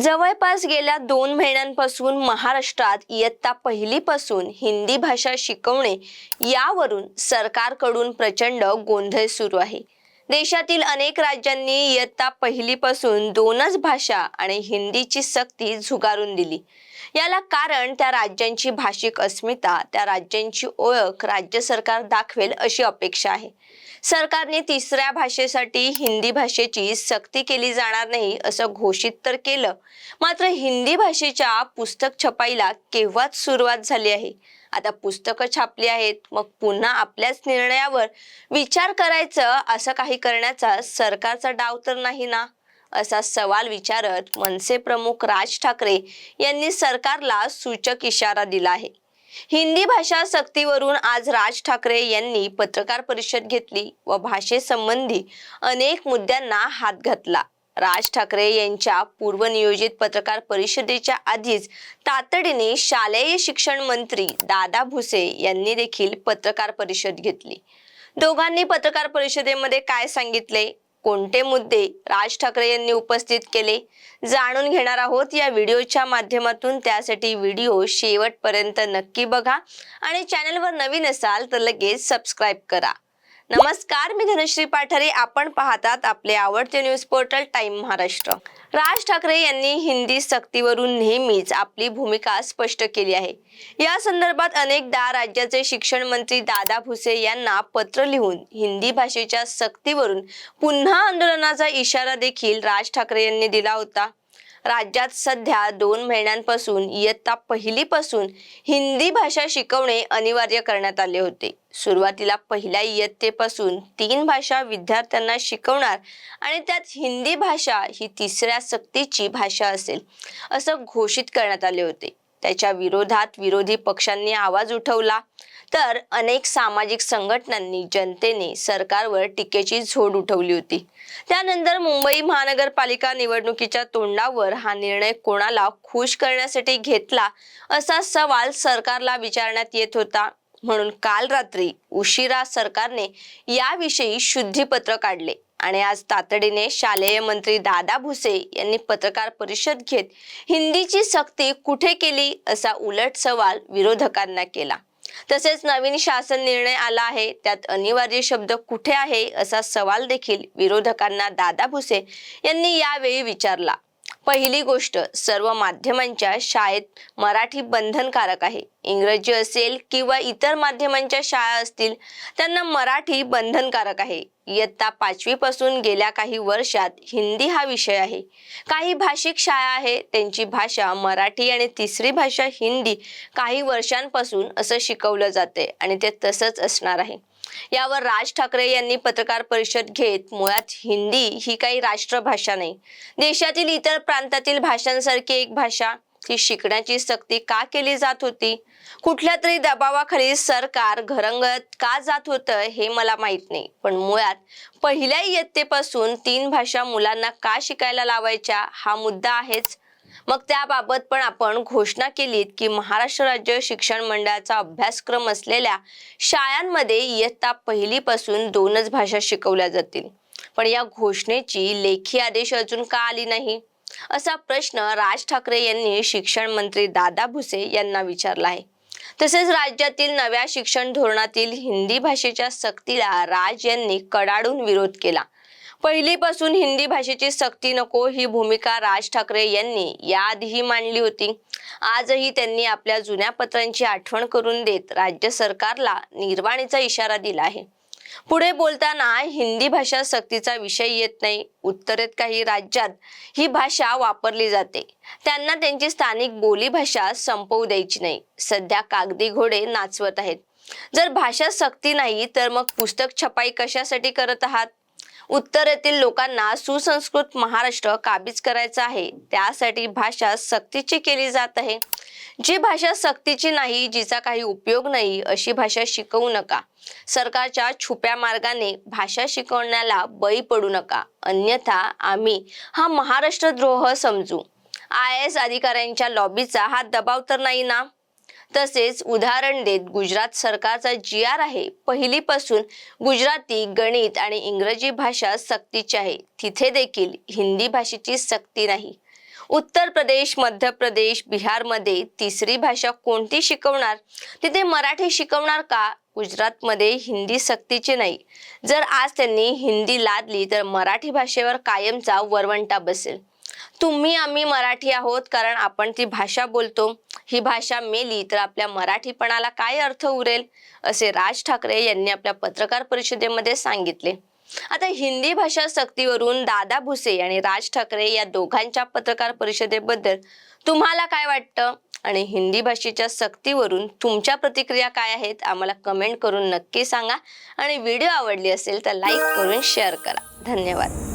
जवळपास गेल्या दोन महिन्यांपासून महाराष्ट्रात इयत्ता पहिलीपासून हिंदी भाषा शिकवणे यावरून सरकारकडून प्रचंड गोंधळ सुरू आहे. देशातील अनेक राज्यांनी इयत्ता पहिलीपासून दोनच भाषा आणि हिंदीची सक्ती झुगारून दिली. याला कारण त्या राज्यांची भाषिक अस्मिता त्या राज्यांची ओळख राज्य सरकार दाखवेल अशी अपेक्षा आहे. सरकारने तिसऱ्या भाषेसाठी हिंदी भाषेची सक्ती केली जाणार नाही असं घोषित तर केलं मात्र हिंदी भाषेच्या पुस्तक छपाईला केव्हाच सुरुवात झाली आहे? आता पुस्तकं छापली आहेत मग पुन्हा आपल्याच निर्णयावर विचार करायचं असं काही करण्याचा सरकारचा डाव तर नाही ना? असा सवाल विचारत मनसे प्रमुख राज ठाकरे यांनी सरकारला सूचक इशारा दिला आहे. हिंदी भाषा सक्तीवरून आज राज ठाकरे यांनी पत्रकार परिषद घेतली व भाषेसंबंधी अनेक मुद्द्यांना हात घातला. राज ठाकरे यांच्या पूर्वनियोजित पत्रकार परिषदेच्या आधीच तातडीने शालेय शिक्षण मंत्री दादा भुसे यांनी देखील पत्रकार परिषद घेतली. दोघांनी पत्रकार परिषदेमध्ये काय सांगितले? कोणते मुद्दे राज ठाकरे यांनी उपस्थित केले जाणून घेणार आहोत या व्हिडिओच्या माध्यमातून. त्यासाठी व्हिडिओ शेवटपर्यंत नक्की बघा आणि चॅनलवर नवीन असाल तर लगेच सबस्क्राईब करा. नमस्कार मी धनश्री पाठारे. आपण पाहतात आपले आवडते news portal time Maharashtra. Raj Thackeray यांनी हिंदी सक्तीवरून नेहमीच आपली भूमिका स्पष्ट केली आहे. या संदर्भात अनेकदा राज्याचे शिक्षण मंत्री दादा भुसे यांना पत्र लिहून हिंदी भाषेच्या सक्तीवरून पुन्हा आंदोलनाचा इशारा देखील राज ठाकरे यांनी दिला होता. राज्यात सध्या दोन महिन्यांपासून इयत्ता पहिलीपासून हिंदी भाषा शिकवणे अनिवार्य करण्यात आले होते. सुरुवातीला पहिल्या इयत्तेपासून तीन भाषा विद्यार्थ्यांना शिकवणार आणि त्यात हिंदी भाषा ही तिसऱ्या सक्तीची भाषा असेल असं घोषित करण्यात आले होते. त्याच्या विरोधात विरोधी पक्षांनी आवाज उठवला. तर अनेक सामाजिक संघटनांनी जनतेने सरकारवर टीकेची झोड उठवली होती. त्यानंतर मुंबई महानगरपालिका निवडणुकीच्या तोंडावर हा निर्णय कोणाला खुश करण्यासाठी घेतला असा सवाल सरकारला विचारण्यात येत होता. म्हणून काल रात्री उशिरा सरकारने याविषयी शुद्धीपत्र काढले आणि आज तातडीने शालेय मंत्री दादा भुसे यांनी पत्रकार परिषद घेत हिंदीची सक्ती कुठे केली असा उलट सवाल विरोधकांना केला. तसेच नवीन शासन निर्णय आला आहे. त्यात अनिवार्य शब्द कुठे आहे? असा सवाल देखील विरोधकांना दादा भुसे यांनी यावेळी विचारला. पहिली गोष्ट सर्व माध्यमांच्या शाळेत मराठी बंधनकारक आहे. इंग्रजी असेल किंवा इतर माध्यमांच्या शाळा असतील त्यांना मराठी बंधनकारक आहे. इयत्ता पाचवीपासून गेल्या काही वर्षात हिंदी हा विषय आहे. काही भाषिक शाळा आहे त्यांची भाषा मराठी आणि तिसरी भाषा हिंदी काही वर्षांपासून असं शिकवलं जाते आणि ते तसंच असणार आहे. यावर राज ठाकरे यांनी पत्रकार परिषद घेत मुळात हिंदी ही काही राष्ट्रभाषा नाही. देशातील इतर प्रांतातील भाषांसारखी एक भाषा ही शिकण्याची सक्ती का केली जात होती? कुठल्या तरी दबावाखाली सरकार घरंगत का जात होतं हे मला माहीत नाही. पण मुळात पहिल्या इयत्तेपासून तीन भाषा मुलांना का शिकायला लावायच्या हा मुद्दा आहेच मग त्याबाबत पण आपण घोषणा केलीत की महाराष्ट्र राज्य शिक्षण मंडळाचा अभ्यासक्रम असलेल्या शाळांमध्ये इयत्ता पहिलीपासून दोनच भाषा शिकवल्या जातील. पण या घोषणेची लेखी आदेश अजून का आली नाही? असा प्रश्न राज ठाकरे यांनी शिक्षण मंत्री दादा भुसे यांना विचारला आहे. तसेच राज्यातील नव्या शिक्षण धोरणातील हिंदी भाषेच्या सक्तीला राज यांनी कडाडून विरोध केला. पहिलीपासून हिंदी भाषेची सक्ती नको ही भूमिका राज ठाकरे यांनी याआधीही मांडली होती. आजही त्यांनी आपल्या जुन्या पत्रांची आठवण करून देत राज्य सरकारला निर्वाणीचा इशारा दिला आहे. पुढे बोलताना हिंदी भाषा सक्तीचा विषय येत नाही उत्तरेत काही राज्यात ही भाषा वापरली जाते. त्यांना त्यांची स्थानिक बोली भाषा संपवू द्यायची नाही. सध्या कागदी घोडे नाचवत आहेत. जर भाषा सक्ती नाही तर मग पुस्तक छपाई कशासाठी करत आहात? उत्तरेतील लोकांना सुसंस्कृत महाराष्ट्र काबीज करायचा आहे. त्यासाठी भाषा सक्तीची केली जात आहे. जी भाषा सक्तीची नाही जिचा काही उपयोग नाही अशी भाषा शिकवू नका. सरकारच्या छुप्या मार्गाने भाषा शिकवण्याला बळी पडू नका. अन्यथा आम्ही हा महाराष्ट्र द्रोह समजू. आय एस अधिकाऱ्यांच्या लॉबीचा हा दबाव तर नाही ना? तसेच उदाहरण देत गुजरात सरकारचा जी आर आहे. पहिलीपासून गुजराती गणित आणि इंग्रजी भाषा सक्तीची आहे. तिथे देखील हिंदी भाषेची सक्ती नाही. उत्तर प्रदेश मध्य प्रदेश बिहारमध्ये तिसरी भाषा कोणती शिकवणार? तिथे मराठी शिकवणार का? गुजरातमध्ये हिंदी सक्तीची नाही. जर आज त्यांनी हिंदी लादली तर मराठी भाषेवर कायमचा वरवंटा बसेल. तुम्ही आम्ही मराठी आहोत कारण आपण ती भाषा बोलतो. ही भाषा मेली तर आपल्या मराठीपणाला काय अर्थ उरेल? असे राज ठाकरे यांनी आपल्या पत्रकार परिषदेमध्ये सांगितले. आता हिंदी भाषा सक्तीवरून दादा भुसे आणि राज ठाकरे या दोघांच्या पत्रकार परिषदेबद्दल तुम्हाला काय वाटतं? आणि हिंदी भाषेच्या सक्तीवरून तुमच्या प्रतिक्रिया काय आहेत? आम्हाला कमेंट करून नक्की सांगा. आणि व्हिडिओ आवडली असेल तर लाईक करून शेअर करा. धन्यवाद.